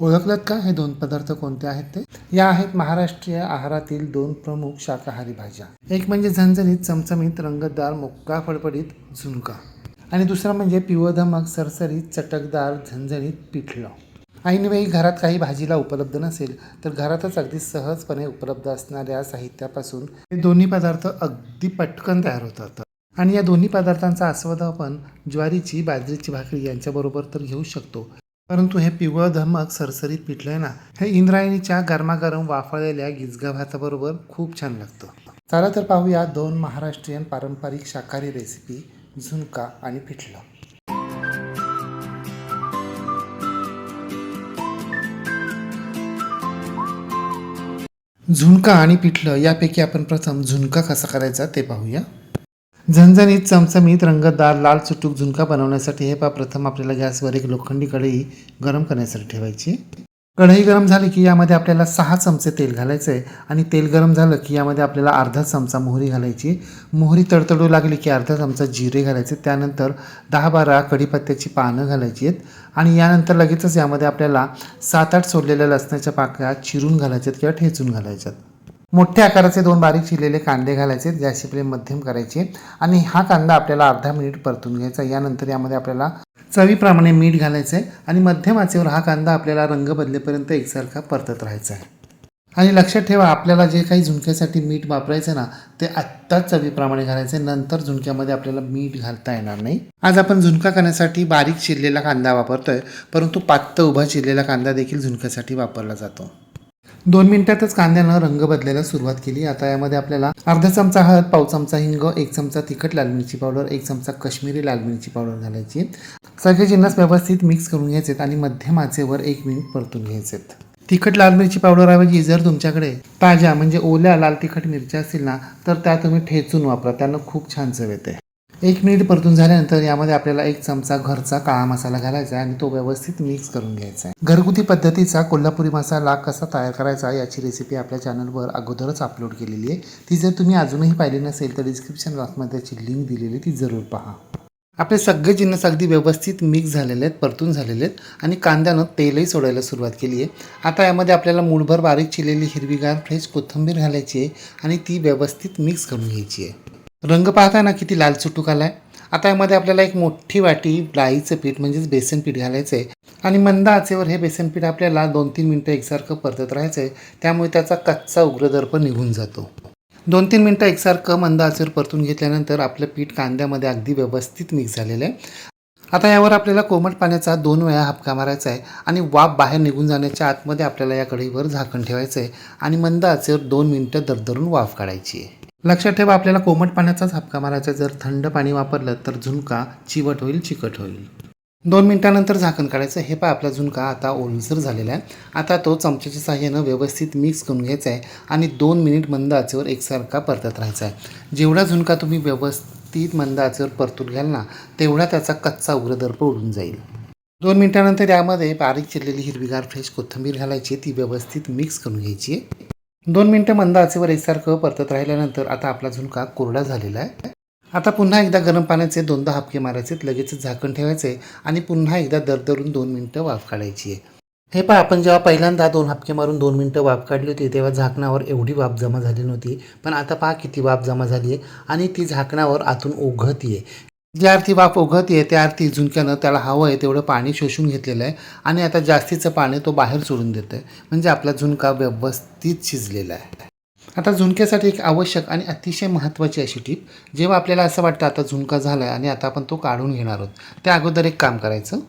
ओळखलात का हे दोन पदार्थ कोणते आहेत ते? या आहेत महाराष्ट्रीय आहारातील दोन प्रमुख शाकाहारी भाज्या. एक म्हणजे झणझणीत चमचमीत रंगतदार मोक्का फडफडीत झुणका. आणि दुसरा म्हणजे पिवधमक सरसरीत चटकदार झणझणीत पिठलं. ऐनवेळी घरात काही भाजीला उपलब्ध नसेल तर घरातच अगदी सहजपणे उपलब्ध असणाऱ्या साहित्यापासून हे दोन्ही पदार्थ अगदी पटकन तयार होतात. आणि या दोन्ही पदार्थांचा आस्वाद आपण ज्वारीची बाजरीची भाकरी यांच्याबरोबर तर घेऊ शकतो. परंतु हे पिवळं धमक सरसरीत पिठलं आहे ना हे इंद्रायणीच्या गरमागरम वाफळलेल्या गिजगा भाताबरोबर खूप छान लागतं. चला तर पाहूया दोन महाराष्ट्रीयन पारंपरिक शाकाहारी रेसिपी झुणका आणि पिठलं. झुणका आणि पिठलं यापैकी आपण प्रथम झुणका कसा करायचा ते पाहूया. झणझणीत चमचमीत रंगतदार लाल चुटूक झुणका बनवण्यासाठी हे पा प्रथम आपल्याला गॅसवर एक लोखंडी कढई गरम करण्यासाठी ठेवायची. कढई गरम झाली की यामध्ये आपल्याला सहा चमचे तेल घालायचं आहे आणि तेल गरम झालं की यामध्ये आपल्याला अर्धा चमचा मोहरी घालायची. मोहरी तडतडू लागली की अर्धा चमचा जिरे घालायचे. त्यानंतर दहा बारा कढीपत्त्याची पानं घालायची आहेत आणि यानंतर लगेचच यामध्ये आपल्याला सात आठ सोडलेल्या लसणाच्या पाकळ्या चिरून घालायच्यात किंवा ठेचून घालायच्यात मोठ्या आकाराचे दोन बारीक चिरलेले कांदे घालायचे गॅसची फ्लेम मध्यम करायचे. आणि हा कांदा आपल्याला अर्धा मिनिट परतून घ्यायचा. यानंतर यामध्ये आपल्याला चवीप्रमाणे मीठ घालायचं आहे आणि मध्यम आचेवर हा कांदा आपल्याला रंग बदलेपर्यंत एकसारखा परतत राहायचा आहे आणि लक्षात ठेवा आपल्याला जे काही झुणक्यासाठी मीठ वापरायचं ना ते आत्ताच चवीप्रमाणे घालायचं आहे नंतर झुणक्यामध्ये आपल्याला मीठ घालता येणार नाही. आज आपण झुणका करण्यासाठी बारीक चिरलेला कांदा वापरतोय परंतु पात्त उभा चिरलेला कांदा देखील झुणक्यासाठी वापरला जातो. दोन मिनिटातच कांद्यानं रंग बदलायला सुरुवात केली. आता यामध्ये आपल्याला अर्धा चमचा हळद पाव चमचा हिंग एक चमचा तिखट लाल मिरची पावडर एक चमचा कश्मीरी लाल मिरची पावडर घालायची. सगळे जिन्नस व्यवस्थित मिक्स करून घ्यायचेत आणि मध्यम आचेवर एक मिनिट परतून घ्यायचेत. तिखट लाल मिरची पावडरऐवजी जर तुमच्याकडे ताज्या म्हणजे ओल्या लाल तिखट मिरच्या असतील ना तर त्या तुम्ही ठेचून वापरा. त्यानं खूप छान चव येते. एक मिनिट परतून झाल्यानंतर यामध्ये आपल्याला एक चमचा घरचा काळा मसाला घालायचा आहे आणि तो व्यवस्थित मिक्स करून घ्यायचा आहे. घरगुती पद्धतीचा कोल्हापुरी मसाला कसा तयार करायचा याची रेसिपी आपल्या चॅनलवर अगोदरच अपलोड केलेली आहे. ती जर तुम्ही अजूनही पाहिली नसेल तर डिस्क्रिप्शन बॉक्समध्ये त्याची लिंक दिलेली ती जरूर पहा. आपले सगळे जिन्नस अगदी व्यवस्थित मिक्स झालेले आहेत परतून झालेले आहेत आणि कांद्यानं तेलही सोडायला सुरुवात केली आहे. आता यामध्ये आपल्याला मूळभर बारीक चिरलेली हिरवीगार फ्रेश कोथिंबीर घालायची आहे आणि ती व्यवस्थित मिक्स करून घ्यायची आहे. रंग पाहताय ना किती लाल चुटूक आलाय. आता यामध्ये आपल्याला एक मोठी वाटी डाळीचं पीठ म्हणजेच बेसन पीठ घालायचं आहे आणि मंद आचेवर हे बेसन पीठ आपल्याला दोन तीन मिनटं एकसारखं परतत राहायचं आहे त्यामुळे त्याचा कच्चा उग्रदर्प निघून जातो. दोन तीन मिनटं एकसारखं मंद आचेवर परतून घेतल्यानंतर आपलं पीठ कांद्यामध्ये अगदी व्यवस्थित मिक्स झालेलं आहे. आता यावर आपल्याला कोमट पाण्याचा दोन वेळा हापका मारायचा आहे आणि वाफ बाहेर निघून जाण्याच्या आतमध्ये आपल्याला या कढईवर झाकण ठेवायचं आहे आणि मंद आचेवर दोन मिनटं दरदरून वाफ काढायची आहे. लक्षात ठेवा आपल्याला कोमट पाण्याचाच हापका मारायचा आहे. जर थंड पाणी वापरलं तर झुणका चिवट होईल चिकट होईल. दोन मिनिटानंतर झाकण काढायचं हे पहा आपला झुणका आता ओलसर झालेला आहे. आता तो चमच्याच्या साह्यानं व्यवस्थित मिक्स करून घ्यायचा आहे आणि दोन मिनिट मंद आचेवर एकसारखा परतत राहायचा आहे. जेवढा झुणका तुम्ही व्यवस्थित मंद आचेवर परतून घ्याल ना तेवढा त्याचा कच्चा उग्रदर्प उडून जाईल. दोन मिनिटानंतर यामध्ये बारीक चिरलेली हिरवीगार फ्रेश कोथिंबीर घालायची ती व्यवस्थित मिक्स करून घ्यायची. आहे दोन मिनटं मंद आचेवर एकसारखं परतत राहिल्यानंतर आता आपला झुणका कोरडा झालेला आहे. आता पुन्हा एकदा गरम पाण्याचे दोनदा हापके मारायचे लगेचच झाकण ठेवायचे आणि पुन्हा एकदा दरदरून दोन मिनटं वाफ काढायची आहे. हे पहा आपण जेव्हा पहिल्यांदा दोन हापके मारून दोन मिनटं वाफ काढली होती तेव्हा झाकणावर एवढी वाफ जमा झाली नव्हती. पण आता पहा किती वाफ जमा झाली आहे आणि ती झाकणावर आतून ओघळती आहे. ज्या अर्थी वाफ ओघळती आहे त्या अर्थी झुणक्यानं त्याला हवं आहे तेवढं पाणी शोषून घेतलेलं आहे आणि आता जास्तीचं पाणी तो बाहेर सोडून देतं आहे. म्हणजे आपला झुणका व्यवस्थित शिजलेला आहे. आता झुणक्यासाठी एक आवश्यक आणि अतिशय महत्त्वाची अशी टीप जेव्हा आपल्याला असं वाटतं आता झुणका झाला आहे आणि आता आपण तो काढून घेणार आहोत. त्या अगोदर एक काम करायचं.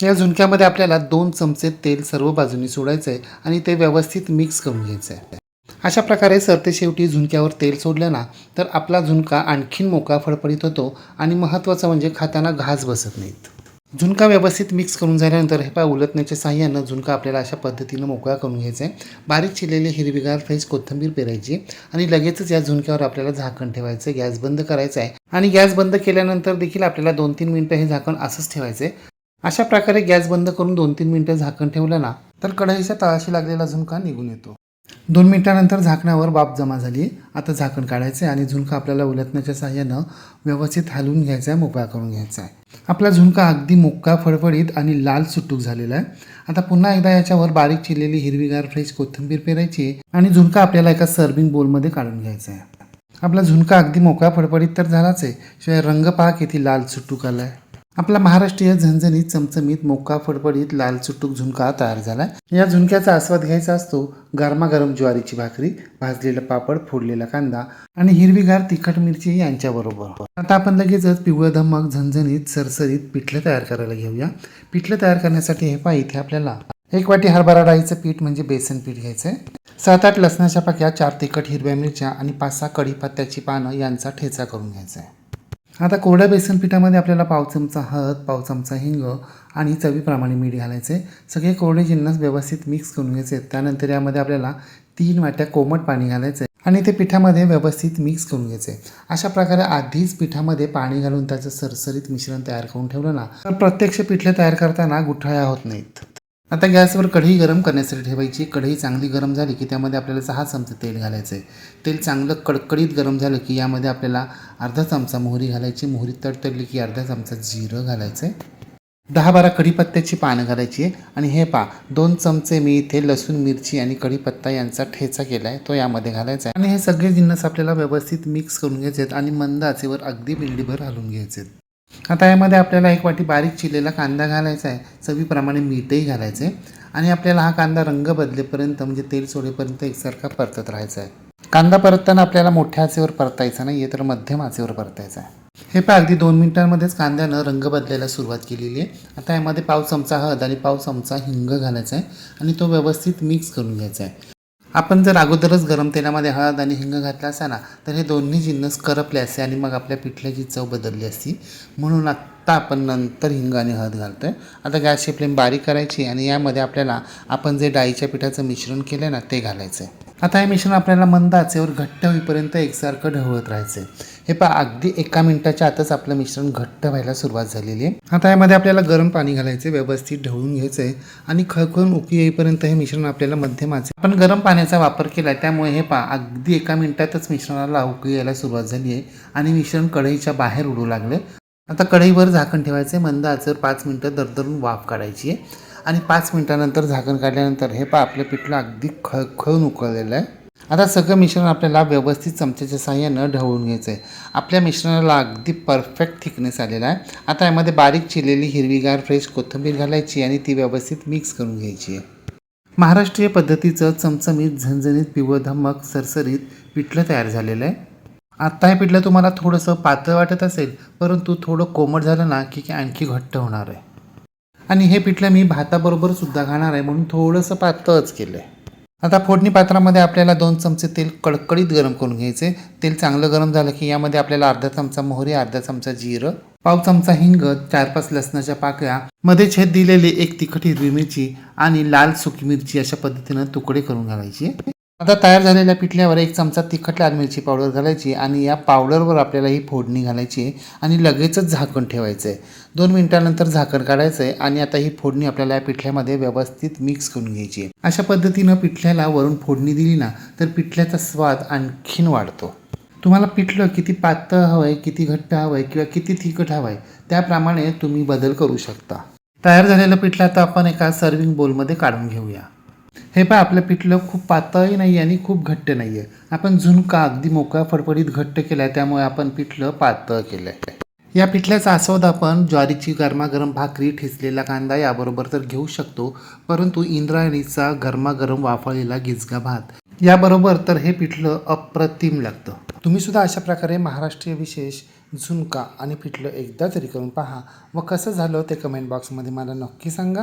या झुणक्यामध्ये आपल्याला दोन चमचे तेल सर्व बाजूनी सोडायचं आहे आणि ते व्यवस्थित मिक्स करून घ्यायचं आहे अशा प्रकारे सरते शेवटी झुणक्यावर तेल सोडलं ना तर आपला झुणका आणखीन मोकळा फडफडीत होतो आणि महत्त्वाचं म्हणजे खाताना घास बसत नाहीत. झुणका व्यवस्थित मिक्स करून झाल्यानंतर हे पहा उलटण्याच्या साह्यानं झुणका आपल्याला अशा पद्धतीनं मोकळा करून घ्यायचा आहे बारीक चिरलेली हिरवीगार फ्रेश कोथिंबीर पेरायची आणि लगेचच या झुणक्यावर आपल्याला झाकण ठेवायचं आहे गॅस बंद करायचा आहे आणि गॅस बंद केल्यानंतर देखील आपल्याला दोन तीन मिनटं हे झाकण असंच ठेवायचं आहे अशा प्रकारे गॅस बंद करून दोन तीन मिनटं झाकण ठेवलं ना तर कढईच्या तळाशी लागलेला झुणका निघून येतो. दोन मिनिटानंतर झाकणावर बाप जमा झाली. आता झाकण काढायचं आहे आणि झुणका आपल्याला उलटण्याच्या साह्यानं व्यवस्थित हलवून घ्यायचा आहे मोकळा करून घ्यायचा आहे आपला झुणका अगदी मोक्का फडफडीत आणि लाल सुटूक झालेला आहे. आता पुन्हा एकदा याच्यावर बारीक चिरलेली हिरवीगार फ्रेश कोथिंबीर पेरायची आणि झुणका आपल्याला एका सर्विंग बोलमध्ये काढून घ्यायचा आहे आपला झुणका अगदी मोकळा फडफडीत तर झालाच आहे शिवाय रंग पहा किती लाल चुटूक आलाय. आपला महाराष्ट्रीय झणझणीत चमचमीत मोका फडफडीत लाल चुटूक झुणका तयार झालाय. या झुणक्याचा आस्वाद घ्यायचा असतो गरमागरम ज्वारीची भाकरी भाजलेला पापड फोडलेला कांदा आणि हिरवीगार तिखट मिरची यांच्याबरोबर. आता आपण लगेचच पिवळं धमक झणझणीत सरसरीत पिठलं तयार करायला घेऊया. पिठलं तयार करण्यासाठी हे पहा इथे आपल्याला एक वाटी हरभरा डाळीचं पीठ म्हणजे बेसन पीठ घ्यायचं आहे सात आठ लसणाच्या पाक्या चार तिखट हिरव्या मिरच्या आणि पाच सहा कढीपत्त्याची पानं यांचा ठेचा करून घ्यायचा आहे आता कोरड्या बेसन पिठामध्ये आपल्याला पाव चमचा हळद पाव चमचा हिंग आणि चवीप्रमाणे मीठ घालायचे. सगळे कोरडे जिन्नस व्यवस्थित मिक्स करून घ्यायचे. त्यानंतर यामध्ये आपल्याला तीन वाट्या कोमट पाणी घालायचं आणि ते पिठामध्ये व्यवस्थित मिक्स करून घ्यायचे. अशा प्रकारे आधीच पिठामध्ये पाणी घालून त्याचं सरसरीत मिश्रण तयार करून ठेवलं ना तर प्रत्यक्ष पिठले तयार करताना गुठळ्या होत नाहीत. आता गॅसवर कढई गरम करण्यासाठी ठेवायची. कढई चांगली गरम झाली की त्यामध्ये आपल्याला सहा चमचे तेल घालायचं आहे तेल चांगलं कडकडीत गरम झालं की यामध्ये आपल्याला अर्धा चमचा मोहरी घालायची. मोहरी तडतडली की अर्धा चमचा जिरं घालायचं आहे दहा बारा कढीपत्त्याची पानं घालायची आहे. आणि हे पा दोन चमचे मी इथे लसूण मिरची आणि कढीपत्ता यांचा ठेचा केला आहे तो यामध्ये घालायचा आहे. आणि हे सगळे जिन्नस आपल्याला व्यवस्थित मिक्स करून घ्यायचे आहेत आणि मंद आचेवर अगदी बिल्डीभर घालून घ्यायचे आहेत आता यामध्ये आपल्याला एक वाटी बारीक चिरलेला कांदा घालायचा आहे. चवीप्रमाणे मीठही घालायचं आहे आणि आपल्याला हा कांदा रंग बदलेपर्यंत म्हणजे तेल सोडेपर्यंत एकसारखा परतत राहायचा आहे. कांदा परतताना आपल्याला मोठ्या आचेवर परतायचा नाही आहे तर मध्यम आचेवर परतायचा आहे. हे पहा अगदी दोन मिनिटांमध्येच कांद्यानं रंग बदलायला सुरुवात केलेली आहे. आता यामध्ये पाव चमचा हळद आणि पाव चमचा हिंग घालायचा आहे. आणि तो व्यवस्थित मिक्स करून घ्यायचा आहे. आपण जर अगोदरच गरम तेलामध्ये हळद आणि हिंग घातला असा ना तर हे दोन्ही जिन्नस करपले असते आणि मग आपल्या पिठल्याची चव बदलली असती. म्हणून आत्ता आपण नंतर हिंग आणि हळद घालतो आहे आता गॅसची फ्लेम बारीक करायची आणि यामध्ये आपल्याला आपण जे डाळीच्या पिठाचं मिश्रण केलं ना ते घालायचं आहे आता हे मिश्रण आपल्याला मंद आचेवर घट्ट होईपर्यंत एकसारखं ढवळत राहायचं आहे हे पहा अगदी एका मिनिटाच्या आतच आपलं मिश्रण घट्ट व्हायला सुरुवात झालेली आहे. आता यामध्ये आपल्याला गरम पाणी घालायचं व्यवस्थित ढवळून घ्यायचं आहे आणि खळखळून उकी येईपर्यंत हे मिश्रण आपल्याला मध्यमाचे आपण गरम पाण्याचा वापर केला त्यामुळे हे पहा अगदी एका मिनिटातच मिश्रणाला उकळी यायला सुरुवात झाली आहे आणि मिश्रण कढईच्या बाहेर उडू लागले आता कढईवर झाकण ठेवायचं आहे मंद आचेवर पाच मिनटं दरदरून वाफ काढायची आहे. आणि पाच मिनटानंतर झाकण काढल्यानंतर हे पहा आपलं पिठलं अगदी खळखळून उकळलेलं आहे. आता सगळं मिश्रण आपल्याला व्यवस्थित चमच्याच्या साह्यानं ढवळून घ्यायचं आहे आपल्या मिश्रणाला अगदी परफेक्ट थिकनेस आलेला आहे. आता यामध्ये बारीक चिरलेली हिरवीगार फ्रेश कोथिंबीर घालायची आणि ती व्यवस्थित मिक्स करून घ्यायची आहे. महाराष्ट्रीय पद्धतीचं चमचमीत झणझणीत पिवळं धमक सरसरीत पिठलं तयार झालेलं आहे. आत्ता हे पिठलं तुम्हाला थोडंसं पातळ वाटत असेल परंतु थोडं कोमट झालं ना की आणखी घट्ट होणार आहे. आणि हे पिठलं मी भाताबरोबर सुद्धा खाणार आहे म्हणून थोडंसं पातळच केलं आहे आता फोडणी पात्रामध्ये आपल्याला दोन चमचे तेल कडकडीत गरम करून घ्यायचे. तेल चांगलं गरम झालं की यामध्ये आपल्याला अर्धा चमचा मोहरी अर्धा चमचा जिरं पाव चमचा हिंग चार पाच लसणाच्या पाकळ्या मध्ये छेद दिलेली एक तिखट हिरवी मिरची आणि लाल सुकी मिरची अशा पद्धतीनं तुकडे करून घालायची. आता तयार झालेल्या पिठल्यावर एक चमचा तिखट लाल मिरची पावडर घालायची आणि या पावडरवर आपल्याला ही फोडणी घालायची आणि लगेचच झाकण ठेवायचं. आहे दोन मिनिटानंतर झाकण काढायचं आहे आणि आता ही फोडणी आपल्याला या पिठल्यामध्ये व्यवस्थित मिक्स करून घ्यायची. अशा पद्धतीनं पिठल्याला वरून फोडणी दिली ना तर पिठल्याचा स्वाद आणखीन वाढतो. तुम्हाला पिठलं किती पातळ हवं आहे किती घट्ट हवं आहे किंवा किती तिखट हवं आहे त्याप्रमाणे तुम्ही बदल करू शकता. तयार झालेलं पिठलं आता आपण एका सर्विंग बोलमध्ये काढून घेऊया. हे पहा आपलं पिठलं खूप पातळही नाही आणि खूप घट्ट नाही आहे आपण झुणका अगदी मोकळा फडफडीत घट्ट केला आहे त्यामुळे आपण पिठलं पातळ केलं आहे या पिठल्याचा आस्वाद आपण ज्वारीची गरमागरम भाकरी ठेचलेला कांदा याबरोबर तर घेऊ शकतो परंतु इंद्रायणीचा गरमागरम वाफळलेला गिजगा भात. याबरोबर तर हे पिठलं अप्रतिम लागतं. तुम्ही सुद्धा अशा प्रकारे महाराष्ट्रीय विशेष झुणका आणि पिठलं एकदा तरी करून पहा. व कसं झालं ते कमेंट बॉक्समध्ये मला नक्की सांगा.